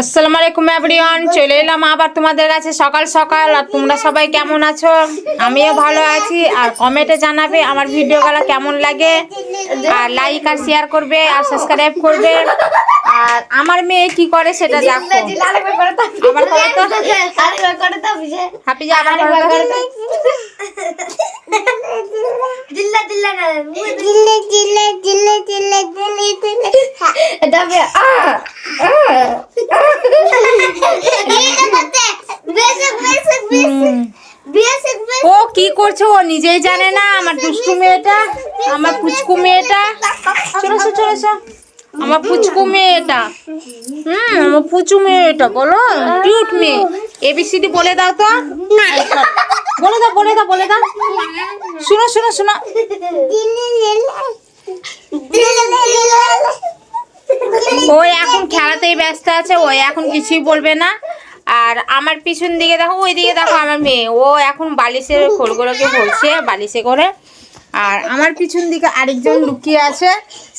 আসসালামু আলাইকুম এভরিওয়ান চলে এলাম আবার তোমাদের কাছে সকাল সকাল। আর তোমরা সবাই কেমন আছো? আমিও ভালো আছি। আর কমেন্টে জানাবে আমার ভিডিওগুলো কেমন লাগে। আর লাইক আর শেয়ার করবে আর সাবস্ক্রাইব করবে। আর আমার মেয়ে কি করে সেটা দেখো। আবার করো তো। করো তো। না জিল্লা জিল্লা ও, কি করছে? ও নিজেই জানে না আমার দুষ্টু মেয়েটা, আমার পুচকু মেয়েটা। চলে এসো চলে আমার পুচকু মেয়েটা। হুম, আমার পুচু মেয়েটা, বলো। কিউট মেয়ে। এবিসিডি বলে দাও তো। বলে দাও বলে দাও বলে দাও। শুনো শুনো শুনো। ও এখন খেলাতেই ব্যস্ত আছে, ও এখন কিছুই বলবে না। আর আমার পিছন দিকে দেখো, ওই দিকে দেখো আমার মেয়ে। ও এখন বালিশের খোলগুলোকে ভরছে বালিশে করে। আর আমার পিছন দিকে আরেকজন লুকিয়ে আছে,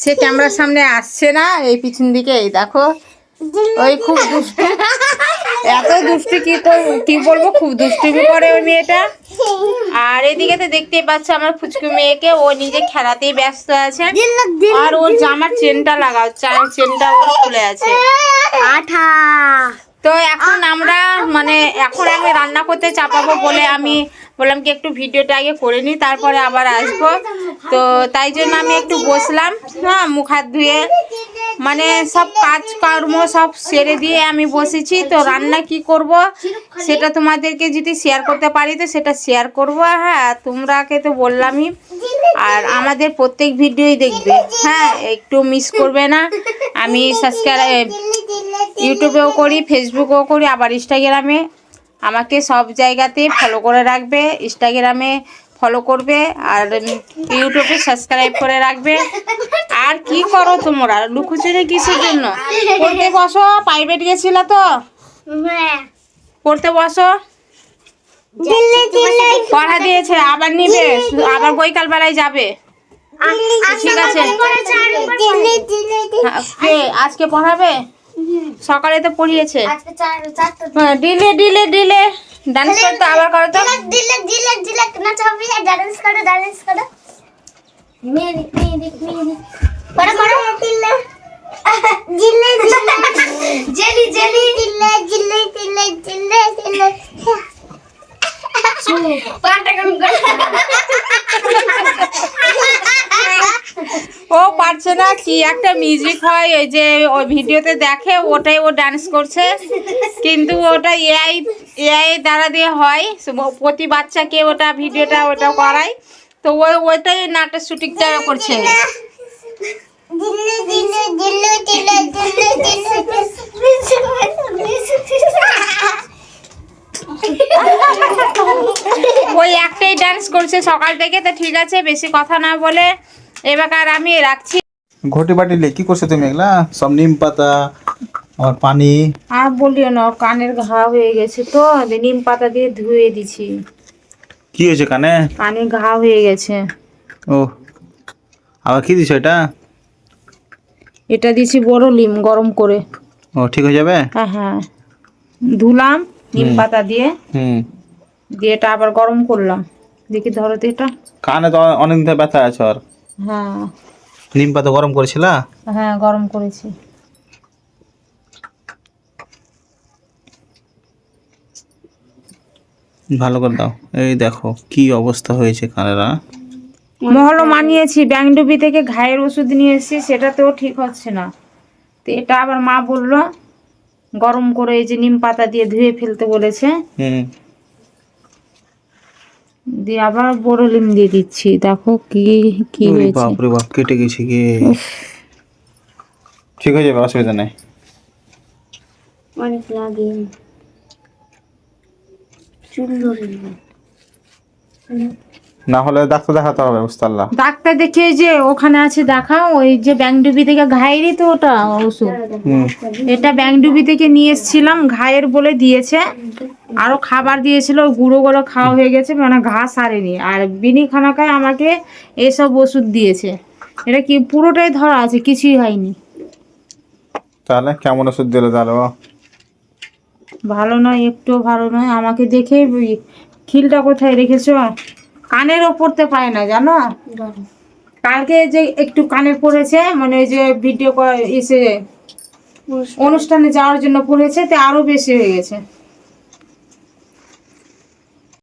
সে ক্যামেরার সামনে আসছে না, এই পিছন দিকে, এই দেখো। ওই খুব দুষ্টু। এত দুষ্টু কি কি বলব, খুব দুষ্টুমি করে ওই মেয়েটা। আর এদিকে তো দেখতে পাচ্ছ আমার ফুচকু মেয়েকে ও নিজে খেলাতেই ব্যস্ত আছে। আর ওর জামার চেনটা লাগাও চেনটা ওর খুলে আছে। আঠা। তো এখন আমরা মানে এখন আমি রান্না করতে চাপাবো বলে আমি বললাম কি একটু ভিডিওটা আগে করে নিই তারপরে আবার আসব। তো তাই জন্য আমি একটু বসলাম হ্যাঁ মুখ হাত ধুয়ে। মানে সব কাজ কর্ম সব সেরে দিয়ে আমি বসেছি। তো রান্না কি করব সেটা তোমাদেরকে যদি শেয়ার করতে পারি, তো সেটা শেয়ার করব। হ্যাঁ তোমরাকে তো বললামই। আর আমাদের প্রত্যেক ভিডিওই দেখবে। হ্যাঁ একটু মিস করবে না। আমি সাবস্ক্রাইব ইউটিউবেও করি ফেসবুকেও করি, আবার ইনস্টাগ্রামে আমাকে সব জায়গাতে ফলো করে রাখবে ইনস্টাগ্রামে ফলো করবে আর ইউটিউবে সাবস্ক্রাইব করে রাখবে। আর কি করো তোমরা? লুকোচুরি কিসের জন্য? পড়তে বসো প্রাইভেট গেছিল তো? পড়তে বসো। পড়া দিয়েছে আবার নিবে আবার বৈকাল বেলায় যাবে ঠিক আছে। জিল্লা হ্যাঁ, আজকে পড়াবে? সকালে তো পড়িয়েছে। আজকে চার চারটা হ্যাঁ ডিলে ডিলে ডিলে। ডান্স করতে আবার করো তো। দিলে দিলে দিলে না চাবি ডান্স করো ডান্স করো। মেরি মেরি মিউজিক ও পারছে না কি একটা মিউজিক হয় ওই যে ওই ভিডিওতে দেখে ওটাই ও ডান্স করছে কিন্তু ওটা এআই এআই দ্বারা দিয়ে হয় প্রতি বাচ্চাকে ওটা ভিডিওটা ওটা করায় তো ওই ওইটাই নাটের শুটিংটা করছে ওই একটাই ডান্স করছে সকাল থেকে তো ঠিক আছে বেশি কথা না বলে এবার আর আমি রাখছি। ঘটি বাটি লে কি করছ তুমি এগুলা? সব নিম পাতা আর পানি? আর বলিও না কানের ঘা হয়ে গেছে তো নিম পাতা দিয়ে ধুয়ে দিছি। কি হয়েছে কানে? কানে ঘা হয়ে গেছে। ও আবার কি দিছো এটা? এটা দিছি বড় লিম গরম করে। ও ঠিক হয়ে যাবে? হ্যাঁ হ্যাঁ। ধুলাম নিম পাতা দিয়ে হুম। দিয়ে এটা আবার গরম করলাম। দেখি ধরো তো এটা। কানে তো অনেক দিন ব্যথা আছে আর হ্যাঁ। নিম পাতা গরম করেছিলা? হ্যাঁ গরম করেছি। ভালো করে দাও। এই দেখো কি অবস্থা হয়েছে কানেরা। মহলও মানিয়েছি। ব্যাংডুবি থেকে ঘায়ের ওষুধ নিয়ে এসেছি সেটাতেও ঠিক হচ্ছে না। তো এটা আবার মা বলল গরম করে এই যে নিম পাতা দিয়ে ধুয়ে ফেলতে বলেছে। হুম। দিয়ে আবার বড় লিম দিয়ে দিচ্ছি। দেখো কি কি হয়েছে। বাপ রে বাপ কেটে গেছে গে। ঠিক হয়ে যাবে অসুবিধা নেই। অনেক লাগে। চুল ধরে না হলে ডাক্তার দেখাতে হবে বুঝতাল্লাহ ডাক্তার দেখে যে ওখানে আছে দেখাও ওই যে ব্যাংডুবি থেকে ঘায়েরই তো ওটা ওষুধ। এটা ব্যাংডুবি থেকে নিয়ে এসেছিলাম ঘায়ের বলে দিয়েছে। আরও খাবার দিয়েছিল গুঁড়োগুলো খাওয়া হয়ে গেছে মানে ঘা সারেনি। আর বিনি খানাকায় আমাকে এসব ওষুধ দিয়েছে। এটা কি পুরোটাই ধরা আছে কিছুই হয়নি। তাহলে কেমন ওষুধ দিলে তাহলে? ভালো নয় একটু ভালো নয়। আমাকে দেখেই খিলটা কোথায় রেখেছো? কানের ওপরতে পায় না জানো? কালকে যে একটু কানে পড়েছে মানে ওই যে ভিডিও এসে অনুষ্ঠানে যাওয়ার জন্য পড়েছে তে আরও বেশি হয়ে গেছে।